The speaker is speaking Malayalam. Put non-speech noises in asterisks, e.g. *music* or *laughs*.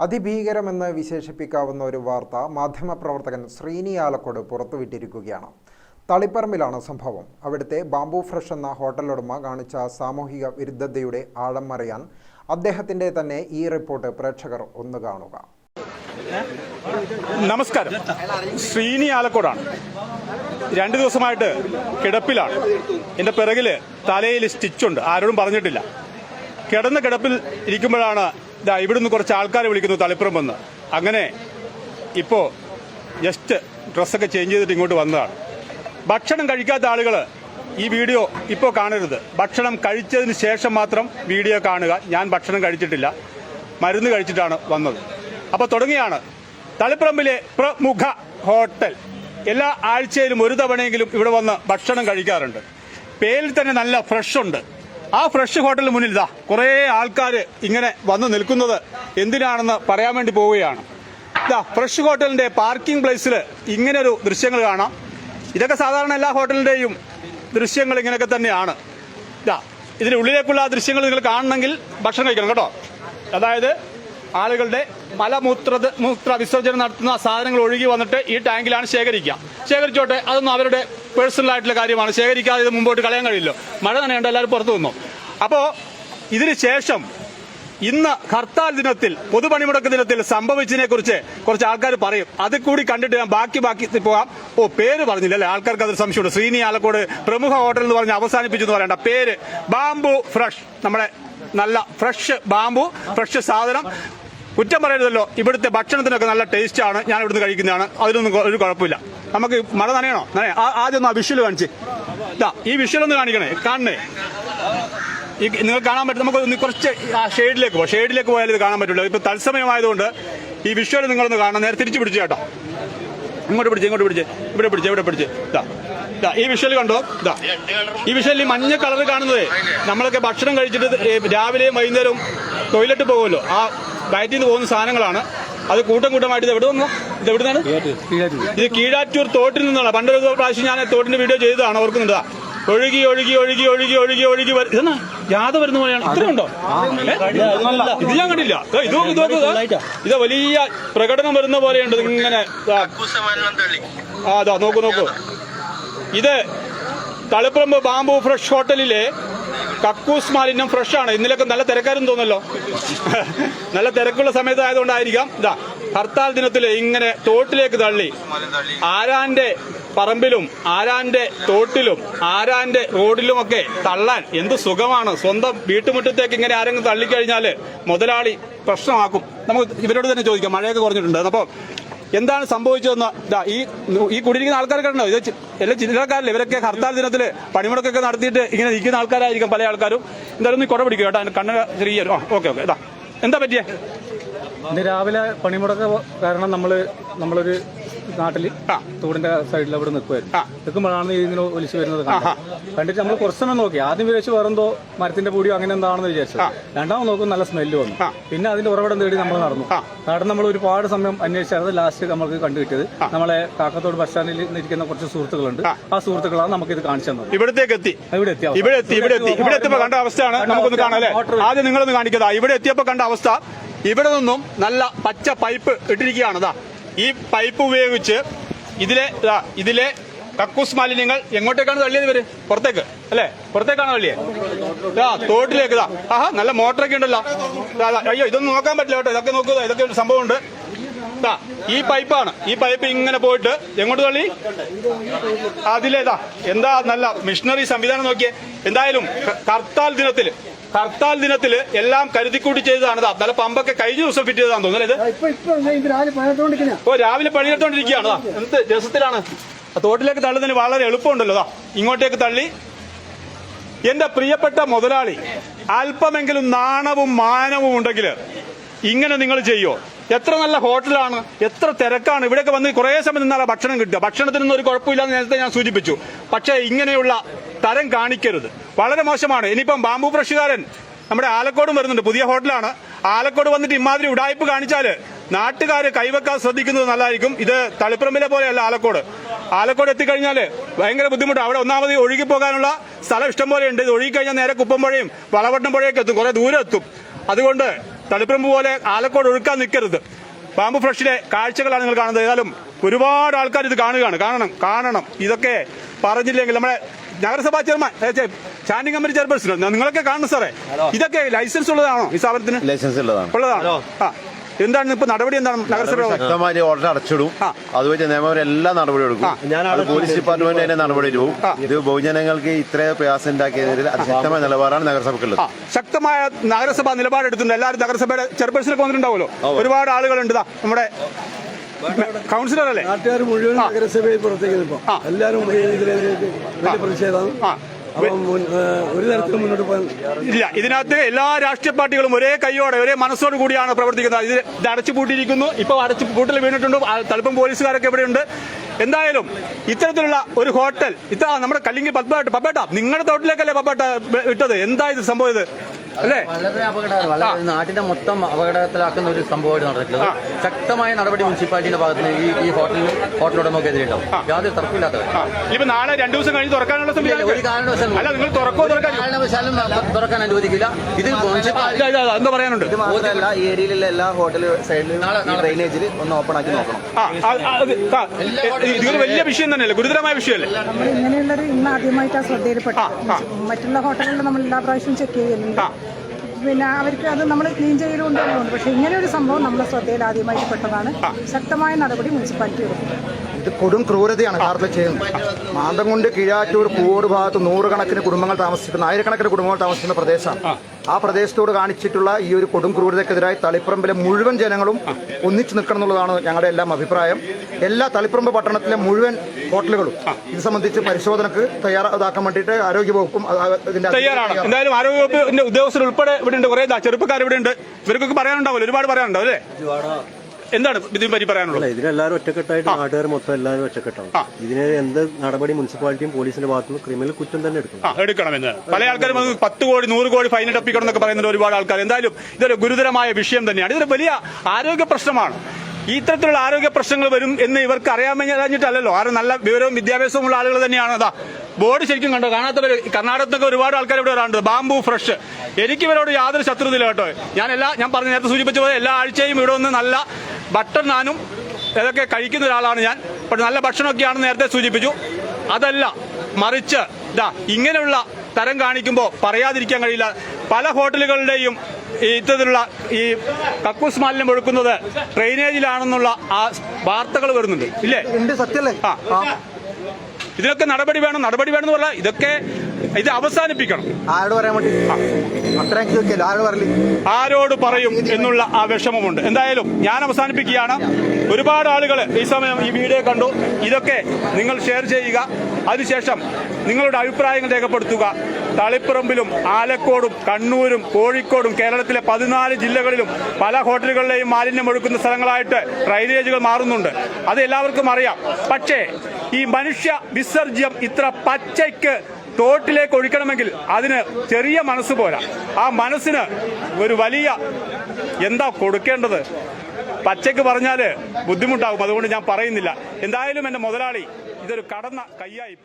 അതിഭീകരമെന്ന് വിശേഷിപ്പിക്കാവുന്ന ഒരു വാർത്ത മാധ്യമപ്രവർത്തകൻ ശ്രീനി ആലക്കോട് പുറത്തുവിട്ടിരിക്കുകയാണ്. തളിപ്പറമ്പിലാണ് സംഭവം. അവിടുത്തെ ബാംബു ഫ്രഷ് എന്ന ഹോട്ടൽ ഉടമ കാണിച്ച സാമൂഹിക വിരുദ്ധതയുടെ ആഴം അറിയാൻ അദ്ദേഹത്തിന്റെ തന്നെ ഈ റിപ്പോർട്ട് പ്രേക്ഷകർ ഒന്ന് കാണുക. നമസ്കാരം. ശ്രീനി ആലക്കോടാണ്. രണ്ട് ദിവസമായിട്ട് കിടപ്പിലാണ്. എന്റെ പിറകിൽ തലയിൽ സ്റ്റിച്ചുണ്ട് ആരോടും പറഞ്ഞിട്ടില്ല. കിടന്ന കിടപ്പിൽ ഇരിക്കുമ്പോഴാണ് ഇതാ ഇവിടുന്ന് കുറച്ച് ആൾക്കാർ വിളിക്കുന്നു തളിപ്പുറം വന്ന്. അങ്ങനെ ഇപ്പോൾ ജസ്റ്റ് ഡ്രസ്സൊക്കെ ചേഞ്ച് ചെയ്തിട്ട് ഇങ്ങോട്ട് വന്നതാണ്. ഭക്ഷണം കഴിക്കാത്ത ആളുകൾ ഈ വീഡിയോ ഇപ്പോൾ കാണരുത്. ഭക്ഷണം കഴിച്ചതിന് ശേഷം മാത്രം വീഡിയോ കാണുക. ഞാൻ ഭക്ഷണം കഴിച്ചിട്ടില്ല. മരുന്ന് കഴിച്ചിട്ടാണ് വന്നത്. അപ്പോൾ തുടങ്ങിയാണ്. തളിപ്പറമ്പിലെ പ്രമുഖ ഹോട്ടൽ. എല്ലാ ആഴ്ചയിലും ഒരു തവണയെങ്കിലും ഇവിടെ വന്ന് ഭക്ഷണം കഴിക്കാറുണ്ട്. പേരിൽ തന്നെ നല്ല ഫ്രഷ് ഉണ്ട്. ആ ഫ്രഷ് ഹോട്ടലിന് മുന്നിൽ ഇതാ കുറേ ആൾക്കാർ ഇങ്ങനെ വന്ന് നിൽക്കുന്നത് എന്തിനാണെന്ന് പറയാൻ വേണ്ടി പോവുകയാണ്. ഇതാ ഫ്രഷ് ഹോട്ടലിന്റെ പാർക്കിംഗ് പ്ലേസിൽ ഇങ്ങനെ ഒരു ദൃശ്യങ്ങൾ കാണാം. ഇതൊക്കെ സാധാരണ എല്ലാ ഹോട്ടലിന്റെയും ദൃശ്യങ്ങൾ ഇങ്ങനെയൊക്കെ തന്നെയാണ്. ഇതാ ഇതിന്റെ ഉള്ളിലേക്കുള്ള ആ ദൃശ്യങ്ങൾ നിങ്ങൾ കാണണമെങ്കിൽ ഭക്ഷണം കഴിക്കണം കേട്ടോ. അതായത് ആളുകളുടെ മലമൂത്ര മൂത്ര വിസർജനം നടത്തുന്ന സാധനങ്ങൾ ഒഴുകി വന്നിട്ട് ഈ ടാങ്കിലാണ് ശേഖരിക്കുക. ശേഖരിച്ചോട്ടെ അതൊന്നും അവരുടെ പേഴ്സണൽ ആയിട്ടുള്ള കാര്യമാണ്. ശേഖരിക്കാതെ ഇത് മുമ്പോട്ട് കളയാൻ കഴിയില്ല. മഴ നനയുണ്ട് എല്ലാവരും പുറത്തു നിന്നു അപ്പോൾ ഇതിന് ശേഷം ഇന്ന് ഹർത്താൽ ദിനത്തിൽ പൊതുപണിമുടക്ക് ദിനത്തിൽ സംഭവിച്ചതിനെ കുറിച്ച് കുറച്ച് ആൾക്കാർ പറയും. അത് കൂടി കണ്ടിട്ട് ഞാൻ ബാക്കി ബാക്കി പോകാം ഓ പേര് പറഞ്ഞില്ല അല്ലേ? ആൾക്കാർക്ക് അതൊരു സംശയമുണ്ട്. ശ്രീനി ആലക്കോട് പ്രമുഖ ഹോട്ടൽ എന്ന് പറഞ്ഞ് അവസാനിപ്പിച്ചു എന്ന് പറയണ്ട. പേര് ബാംബു ഫ്രഷ്. നമ്മുടെ നല്ല ഫ്രഷ് ബാംബു ഫ്രഷ് സാധനം. കുറ്റം പറയരുതല്ലോ. ഇവിടുത്തെ ഭക്ഷണത്തിനൊക്കെ നല്ല ടേസ്റ്റ് ആണ്. ഞാൻ ഇവിടുന്ന് കഴിക്കുന്നതാണ്. അതിനൊന്നും ഒരു കുഴപ്പമില്ല. നമുക്ക് മഴ നനയണോ? നനയ. ആദ്യം ഒന്ന് ആ വിഷ്വൽ കാണിച്ച്. ഇതാ ഈ വിഷ്വൽ ഒന്ന് കാണിക്കണേ. കാണണേ. ഈ നിങ്ങൾ കാണാൻ പറ്റും. നമുക്ക് കുറച്ച് ആ ഷെയ്ഡിലേക്ക് പോകാം ഷെയ്ഡിലേക്ക് പോയാൽ ഇത് കാണാൻ പറ്റില്ല ഇപ്പൊ തത്സമയമായതുകൊണ്ട് ഈ വിഷ്വൽ നിങ്ങളൊന്ന് കാണാം നേരെ തിരിച്ചു പിടിച്ചു കേട്ടോ. ഇങ്ങോട്ട് പിടിച്ച് ഇങ്ങോട്ട് പിടിച്ച്. ഇവിടെ പിടിച്ച് ഇവിടെ പിടിച്ച്. ഇതാ ഇതാ ഈ വിഷ്വൽ കണ്ടോ? ഇതാ ഈ വിഷ്വൽ ഈ മഞ്ഞ കളർ കാണുന്നത്. നമ്മളൊക്കെ ഭക്ഷണം കഴിച്ചിട്ട് രാവിലെയും വൈകുന്നേരവും ടോയ്ലറ്റ് പോകുമല്ലോ ആ വയറ്റിൽ നിന്ന് പോകുന്ന സാധനങ്ങളാണ്. അത് കൂട്ടം കൂട്ടമായിട്ട് എവിടെ വന്നു? ഇത് ഇത് കീഴാറ്റൂർ തോട്ടിൽ നിന്നാണ്. പണ്ടൊരു പ്രാവശ്യം ഞാൻ തോട്ടിന്റെ വീഡിയോ ചെയ്തതാണ് ഓർക്കുന്നുണ്ട്? ഒഴുകി ഒഴുകി ഒഴുകി ഒഴുകി ഒഴുകി ഒഴുകി ഇതെന്നാ? ജാഥ വരുന്ന പോലെയാണ്. ഇത്രയുണ്ടോ? ഇത് ഞാൻ കണ്ടില്ല. ഇത് നോക്ക്, ഇത് വലിയ പ്രകടനം വരുന്ന പോലെയുണ്ട് ഇങ്ങനെ. ആ അതാ നോക്കൂ നോക്കൂ. ഇത് തളിപ്പറമ്പ് ബാംബു ഫ്രഷ് ഹോട്ടലിലെ കക്കൂസ് മാലിന്യം ഫ്രഷ് ആണ് ഇന്നലൊക്കെ നല്ല തിരക്കാരും തോന്നല്ലോ *laughs* നല്ല തിരക്കുള്ള സമയത്തായതുകൊണ്ടായിരിക്കാം. ഇതാ ഹർത്താൽ ദിനത്തിൽ ഇങ്ങനെ തോട്ടിലേക്ക് തള്ളി. ആരാന്റെ പറമ്പിലും ആരാന്റെ തോട്ടിലും ആരാന്റെ റോഡിലുമൊക്കെ തള്ളാൻ എന്ത് സുഖമാണ്? സ്വന്തം വീട്ടുമുറ്റത്തേക്ക് ഇങ്ങനെ ആരെങ്കിലും തള്ളിക്കഴിഞ്ഞാൽ മുതലാളി പ്രശ്നമാക്കും. നമുക്ക് ഇവരോട് തന്നെ ചോദിക്കാം. മഴയൊക്കെ കുറഞ്ഞിട്ടുണ്ട്. അപ്പോൾ എന്താണ് സംഭവിച്ചതെന്ന് ഇതാ ഈ ഈ കുടിയിരിക്കുന്ന ആൾക്കാർ കണ്ടോ ഇത് എല്ലാ ചില്ലക്കാരല്ലേ ഇവരൊക്കെ ഹർത്താൽ ദിനത്തിൽ പണിമുടക്കൊക്കെ നടത്തിയിട്ട് ഇങ്ങനെ നിൽക്കുന്ന ആൾക്കാരായിരിക്കും പല ആൾക്കാരും. എന്തായാലും നീ കുട പിടിക്കും കേട്ടോ. കണ്ണ് ചെറിയ ഓക്കെ ഓക്കെ. ഇതാ എന്താ പറ്റിയേ? ഇന്ന് രാവിലെ പണിമുടക്ക് കാരണം നമ്മൾ നമ്മളൊരു നാട്ടിൽ. തോടിന്റെ സൈഡിൽ അവിടെ നിൽക്കുമായിരുന്നു. നിൽക്കുമ്പോഴാണ് ഇങ്ങനെ ഒലിച്ചു വരുന്നത്. കണ്ടിട്ട് നമ്മൾ കുറച്ച് സമയം നോക്കി. ആദ്യം വിചാരിച്ചു വേറെന്തോ മരത്തിന്റെ പൂടിയോ അങ്ങനെ എന്താണെന്ന് വിചാരിച്ചു രണ്ടാമത് നോക്കും നല്ല സ്മെല്ല് വന്നു. പിന്നെ അതിന്റെ ഉറവിടം തേടി നമ്മൾ നടന്നു. നടന്ന് നമ്മൾ ഒരുപാട് സമയം അന്വേഷിച്ചത് ലാസ്റ്റ് നമ്മൾക്ക് കണ്ടു കിട്ടിയത് നമ്മളെ കാക്കത്തോട് ബസ് സ്റ്റാൻഡിൽ ഇരിക്കുന്ന കുറച്ച് സുഹൃത്തുക്കളുണ്ട്. ആ. സുഹൃത്തുക്കളാണ് നമുക്ക് ഇത് കാണിച്ചു തന്നത്. ഇവിടത്തേക്ക് എത്തി. ഇവിടെ എത്തി. ഇവിടെ എത്തി ഇവിടെ എത്തി. ഇവിടെ കണ്ട അവസ്ഥയാണ്. നമുക്കൊന്ന് കാണാല്ലേ ആദ്യം നിങ്ങളൊന്ന് കാണിക്കതാ. ഇവിടെ എത്തിയപ്പോ കണ്ട അവസ്ഥ. ഇവിടെ നിന്നും നല്ല പച്ച പൈപ്പ് ഇട്ടിരിക്കുകയാണ്. ദാ. ഈ പൈപ്പ് ഉപയോഗിച്ച് ഇതിലെ ഇതാ ഇതിലെ കക്കൂസ് മാലിന്യങ്ങൾ എങ്ങോട്ടേക്കാണ് തള്ളിയത് ഇവർ? പുറത്തേക്ക് അല്ലെ? പുറത്തേക്കാണ് തള്ളിയത് ആ തോട്ടിലേക്ക് ഇതാ. ആഹാ നല്ല മോട്ടറൊക്കെ ഉണ്ടല്ലോ. അയ്യോ ഇതൊന്നും നോക്കാൻ പറ്റില്ല കേട്ടോ. ഇതൊക്കെ നോക്കുക ഇതൊക്കെ ഒരു സംഭവമുണ്ട്. ഉണ്ട് ഈ പൈപ്പാണ്. ഈ പൈപ്പ് ഇങ്ങനെ പോയിട്ട് എങ്ങോട്ട് തള്ളി? അതിലേതാ എന്താ നല്ല മിഷണറി സംവിധാനം നോക്കിയേ. എന്തായാലും കർത്താൽ ദിനത്തിൽ ഹർത്താൽ ദിനത്തിൽ എല്ലാം കരുതിക്കൂട്ടി ചെയ്തതാണ് നല്ല പമ്പൊക്കെ കഴിഞ്ഞ ദിവസം ഫിറ്റ് ചെയ്താന്ന് തോന്നുന്നത് ഓ രാവിലെ പണിയെടുത്തോണ്ടിരിക്കുകയാണ്. എന്ത് രസത്തിലാണ്. തോട്ടിലേക്ക് തള്ളുന്നതിന് വളരെ എളുപ്പമുണ്ടല്ലോ ഇങ്ങോട്ടേക്ക് തള്ളി. എന്റെ പ്രിയപ്പെട്ട മുതലാളി അല്പമെങ്കിലും നാണവും മാനവും ഉണ്ടെങ്കിൽ ഇങ്ങനെ നിങ്ങൾ ചെയ്യോ? എത്ര നല്ല ഹോട്ടലാണ് എത്ര തിരക്കാണ്. ഇവിടെയൊക്കെ വന്ന് കുറേ സമയം നിന്നാണ് ഭക്ഷണം കിട്ടുക. ഭക്ഷണത്തിനൊന്നും ഒരു കുഴപ്പമില്ലാന്ന് നേരത്തെ ഞാൻ സൂചിപ്പിച്ചു. പക്ഷേ ഇങ്ങനെയുള്ള തരം കാണിക്കരുത്. വളരെ മോശമാണ്. ഇനിയിപ്പം ബാംബു ഫ്രഷുകാരൻ നമ്മുടെ ആലക്കോടും വരുന്നുണ്ട്. പുതിയ ഹോട്ടലാണ്. ആലക്കോട് വന്നിട്ട് ഇമാതിരി ഉടായ്പ് കാണിച്ചാൽ നാട്ടുകാര് കൈവെക്കാൻ ശ്രദ്ധിക്കുന്നത് നല്ലതായിരിക്കും. ഇത് തളിപ്പറമ്പിലെ പോലെയല്ല ആലക്കോട്. ആലക്കോട് എത്തിക്കഴിഞ്ഞാൽ ഭയങ്കര ബുദ്ധിമുട്ടാണ്. അവിടെ ഒന്നാമത് ഒഴുകി പോകാനുള്ള സ്ഥലം ഇഷ്ടം ഉണ്ട്. ഇത് ഒഴുകി കഴിഞ്ഞാൽ നേരെ കുപ്പമ്പുഴയും വളവട്ടം പുഴയൊക്കെ എത്തും. കുറെ ദൂരം എത്തും. അതുകൊണ്ട് തളിപ്പറമ്പ് പോലെ ആലക്കോട് ഒഴുക്കാൻ നിൽക്കരുത്. പാമ്പ് ഫ്രഷിലെ കാഴ്ചകളാണ് നിങ്ങൾ കാണുന്നത്. ഏതായാലും ഒരുപാട് ആൾക്കാർ ഇത് കാണുകയാണ്. കാണണം കാണണം. ഇതൊക്കെ പറഞ്ഞില്ലെങ്കിൽ നമ്മുടെ നഗരസഭാ ചെയർമാൻ സ്റ്റാൻഡിംഗ് കമ്മിറ്റി ചെയർപേഴ്സൺ നിങ്ങളൊക്കെ കാണണം സാറേ. ഇതൊക്കെ ലൈസൻസ് ഉള്ളതാണോ ഈ സ്ഥാപനത്തിന്? ലൈസൻസ് ഉള്ളതാണ്. ഉള്ളതാണോ? ആ. എന്താണ് ഇപ്പൊ നടപടി എന്താണ്? നഗരസഭ ശക്തമായി ഓർഡർ അടച്ചിടും. അതുപോലെ നിയമപരം എല്ലാ നടപടി എടുക്കും. പോലീസ് ഡിപ്പാർട്ട്മെന്റ് തന്നെ നടപടി എടുക്കും. ഇത് ബഹുജനങ്ങൾക്ക് ഇത്രയും പ്രയാസം ഉണ്ടാക്കിയതിൽ അതിശക്തമായ നിലപാടാണ് നഗരസഭയ്ക്കുള്ളത് ശക്തമായ നഗരസഭ നിലപാടെടുത്തിട്ടുണ്ട്. എല്ലാവരും നഗരസഭയുടെ ചെയർപേഴ്സണൊക്കെ വന്നിട്ടുണ്ടാവുമല്ലോ? ഒരുപാട് ആളുകളുണ്ട്. നമ്മുടെ കൗൺസിലർ അല്ലേ നാട്ടുകാർ മുഴുവൻ. നഗരസഭയിൽ പുറത്തേക്ക്. എല്ലാവരും ഇതിലേക്ക് വലിയ പ്രതിഷേധം ഒരു തരത്തിലും മുന്നോട്ട് പോകാൻ ഇല്ല ഇതിനകത്ത് എല്ലാ രാഷ്ട്രീയ പാർട്ടികളും ഒരേ കൈയോടെ ഒരേ മനസ്സോട് കൂടിയാണ് പ്രവർത്തിക്കുന്നത്. ഇത് ഇത് അടച്ചു പൂട്ടിയിരിക്കുന്നു. ഇപ്പൊ അടച്ചു പൂട്ടിൽ വീണിട്ടുണ്ട്. തലപ്പം പോലീസുകാരൊക്കെ ഇവിടെയുണ്ട്. എന്തായാലും ഇത്തരത്തിലുള്ള ഒരു ഹോട്ടൽ ഇത്ര നമ്മുടെ കല്ലിങ്കി പപ്പേട്ട പപ്പേട്ട നിങ്ങളുടെ തോട്ടിലേക്കല്ലേ പപ്പേട്ട ഇട്ടത് എന്താ ഇത് സംഭവം ഇത്? അല്ലേ? വളരെ അപകടമാണ് വളരെ നാട്ടിന്റെ മൊത്തം അപകടത്തിലാക്കുന്ന ഒരു സംഭവമായിട്ട് നടന്നിട്ടുള്ളത്. ശക്തമായ നടപടി മുനിസിപ്പാലിറ്റിയുടെ ഭാഗത്ത് നിന്ന് ഈ ഈ ഹോട്ടലിൽ ഹോട്ടൽ ഉടമക്കെതിരെ ഉണ്ടാവും യാതൊരു തർക്കമില്ലാത്ത കാര്യം. ആ. ഇപ്പൊ നാളെ രണ്ടു ദിവസം കഴിഞ്ഞ് തുറക്കാനുള്ള ഒരു കാരണവശാലും അല്ല നിങ്ങൾ തുറക്കോ തുറക്കാൻ കാരണവശാലും തുറക്കാൻ അനുവദിക്കില്ല. ഇത് മുനിസിപ്പാലിറ്റി എന്താ പറയാനുണ്ട്? മാത്രമല്ല ഈ ഏരിയയിലുള്ള എല്ലാ ഹോട്ടൽ സൈഡിലും. ഡ്രെയിനേജിൽ ഒന്ന് ഓപ്പൺ ആക്കി നോക്കണം. ഇതൊരു വലിയ വിഷയം തന്നെയല്ലേ? ഗുരുതരമായ വിഷയമല്ലേ? നമ്മൾ ഇങ്ങനെയുള്ളത് ഇന്ന് ആദ്യമായിട്ടാണ് ശ്രദ്ധയിൽപ്പെട്ടത്. മറ്റുള്ള ഹോട്ടലുകളിൽ നമ്മൾ എല്ലാ പ്രാവശ്യവും ചെക്ക് ചെയ്യുന്നുണ്ട്. പിന്നെ അവർക്ക് അത് നമ്മൾ ക്ലീൻ ചെയ്യലുണ്ടെന്നുണ്ട് പക്ഷേ ഇങ്ങനെ ഒരു സംഭവം നമ്മുടെ ശ്രദ്ധയിൽ ആദ്യമായിട്ട് പെട്ടതാണ് ശക്തമായ നടപടി മുനിസിപ്പാലിറ്റി എടുക്കും. ഇത് കൊടും ക്രൂരതയാണ് യഥാർത്ഥത്തിൽ ചെയ്യുന്നത്. മാന്തം കൊണ്ട് കീഴാറ്റൂർ പൂവോട് ഭാഗത്ത് നൂറുകണക്കിന് കുടുംബങ്ങൾ താമസിക്കുന്ന ആയിരക്കണക്കിന് കുടുംബങ്ങൾ താമസിക്കുന്ന പ്രദേശമാണ്. ആ പ്രദേശത്തോട് കാണിച്ചിട്ടുള്ള ഈ ഒരു കൊടും ക്രൂരതയ്ക്കെതിരായി തളിപ്പറമ്പിലെ മുഴുവൻ ജനങ്ങളും ഒന്നിച്ചു നിൽക്കണം എന്നുള്ളതാണ് ഞങ്ങളുടെ എല്ലാം അഭിപ്രായം. എല്ലാ തളിപ്പറമ്പ് പട്ടണത്തിലെ മുഴുവൻ ഹോട്ടലുകളും ഇത് സംബന്ധിച്ച് പരിശോധനക്ക് തയ്യാറാക്കാൻ വേണ്ടിയിട്ട് ആരോഗ്യവകുപ്പും തയ്യാറാണ്. എന്തായാലും ആരോഗ്യവകുപ്പിന്റെ ഉദ്യോഗസ്ഥർ ഉൾപ്പെടെ ഇവിടെ ഉണ്ട്. കുറെ ചെറുപ്പക്കാർ ഇവിടെ ഉണ്ട്. ഇവർക്കൊക്കെ പറയാനുണ്ടാവില്ല ഒരുപാട് പറയാനുണ്ടാവും അല്ലേ എന്താണ് ഇതിനെ പറ്റി പറയാനുള്ളത്? അല്ല ഇതിനെല്ലാവരും ഒറ്റക്കെട്ടായിട്ട് നാട്ടുകാർ മൊത്തം എല്ലാവരും ഒറ്റക്കെട്ടാണ് ഇതിനെ എന്ത് നടപടി മുനിസിപ്പാലിറ്റിയും പോലീസിന്റെ ഭാഗത്തുനിന്ന് ക്രിമിനൽ കുറ്റം തന്നെ എടുക്കും. ആ എടുക്കണമെന്ന് പല ആൾക്കാരും അത് പത്ത് കോടി നൂറ് കോടി ഫൈൻ അടപ്പിക്കണം എന്നൊക്കെ പറയുന്നുണ്ട് ഒരുപാട് ആൾക്കാർ. എന്തായാലും ഇതൊരു ഗുരുതരമായ വിഷയം തന്നെയാണ്. ഇതൊരു വലിയ ആരോഗ്യ പ്രശ്നമാണ്. ഈ ഇത്തരത്തിലുള്ള ആരോഗ്യ പ്രശ്നങ്ങൾ വരും എന്ന് ഇവർക്ക് അറിയാമെന്നറിഞ്ഞിട്ടല്ലല്ലോ. ആരും നല്ല വിവരവും വിദ്യാഭ്യാസവും ഉള്ള ആളുകൾ തന്നെയാണ്. അതാ ബോർഡ് ശരിക്കും കണ്ടോ? കാണാത്തവർ കർണാടകത്തൊക്കെ ഒരുപാട് ആൾക്കാർ ഇവിടെ വരാറുണ്ട്. Bamboo fresh. എനിക്ക് ഇവരോട് യാതൊരു ശത്രുതയില്ല കേട്ടോ. ഞാൻ എല്ലാ ഞാൻ പറഞ്ഞു നേരത്തെ സൂചിപ്പിച്ച പോലെ എല്ലാ ആഴ്ചയും ഇവിടെ ഒന്ന് നല്ല ബട്ടർ നാനും ഇതൊക്കെ കഴിക്കുന്ന ഒരാളാണ് ഞാൻ. പക്ഷെ നല്ല ഭക്ഷണമൊക്കെയാണെന്ന് നേരത്തെ സൂചിപ്പിച്ചു. അതല്ല മറിച്ച് ഇതാ ഇങ്ങനെയുള്ള തരം കാണിക്കുമ്പോൾ പറയാതിരിക്കാൻ കഴിയില്ല. പല ഹോട്ടലുകളുടെയും ഇത്തരത്തിലുള്ള ഈ കക്കൂസ് മാലിന്യം ഒഴുക്കുന്നത് ഡ്രെയിനേജിലാണെന്നുള്ള ആ വാർത്തകൾ വരുന്നുണ്ട്. ഇല്ലേ? സത്യല്ലേ ആ. ഇതിനൊക്കെ നടപടി വേണം. നടപടി വേണം എന്ന് പറഞ്ഞാൽ ഇതൊക്കെ ഇത് അവസാനിപ്പിക്കണം. ആരോട് പറയാൻ വേണ്ടി? അത്രയും ചോദിക്കല്ലോ ആരോട് പറയില്ല ആരോട് പറയും എന്നുള്ള ആ വിഷമമുണ്ട്. എന്തായാലും ഞാൻ അവസാനിപ്പിക്കുകയാണ്. ഒരുപാട് ആളുകൾ ഈ സമയം ഈ വീഡിയോ കണ്ടു. ഇതൊക്കെ നിങ്ങൾ ഷെയർ ചെയ്യുക. അതിനുശേഷം നിങ്ങളുടെ അഭിപ്രായങ്ങൾ രേഖപ്പെടുത്തുക. തളിപ്പറമ്പിലും ആലക്കോടും കണ്ണൂരും കോഴിക്കോടും കേരളത്തിലെ പതിനാല് ജില്ലകളിലും പല ഹോട്ടലുകളിലെയും മാലിന്യം ഒഴുക്കുന്ന സ്ഥലങ്ങളായിട്ട് ഡ്രൈനേജുകൾ മാറുന്നുണ്ട്. അത് എല്ലാവർക്കും അറിയാം. പക്ഷേ ഈ മനുഷ്യ വിസർജ്യം ഇത്ര പച്ചയ്ക്ക് തോട്ടിലേക്ക് ഒഴിക്കണമെങ്കിൽ അതിന് ചെറിയ മനസ്സ് പോരാ. ആ മനസ്സിന് ഒരു വലിയ എന്താ കൊടുക്കേണ്ടത്? പച്ചയ്ക്ക് പറഞ്ഞാൽ ബുദ്ധിമുട്ടാകും. അതുകൊണ്ട് ഞാൻ പറയുന്നില്ല. എന്തായാലും എന്റെ മുതലാളി ഇതൊരു കടന്ന കയ്യായിപ്പോയി.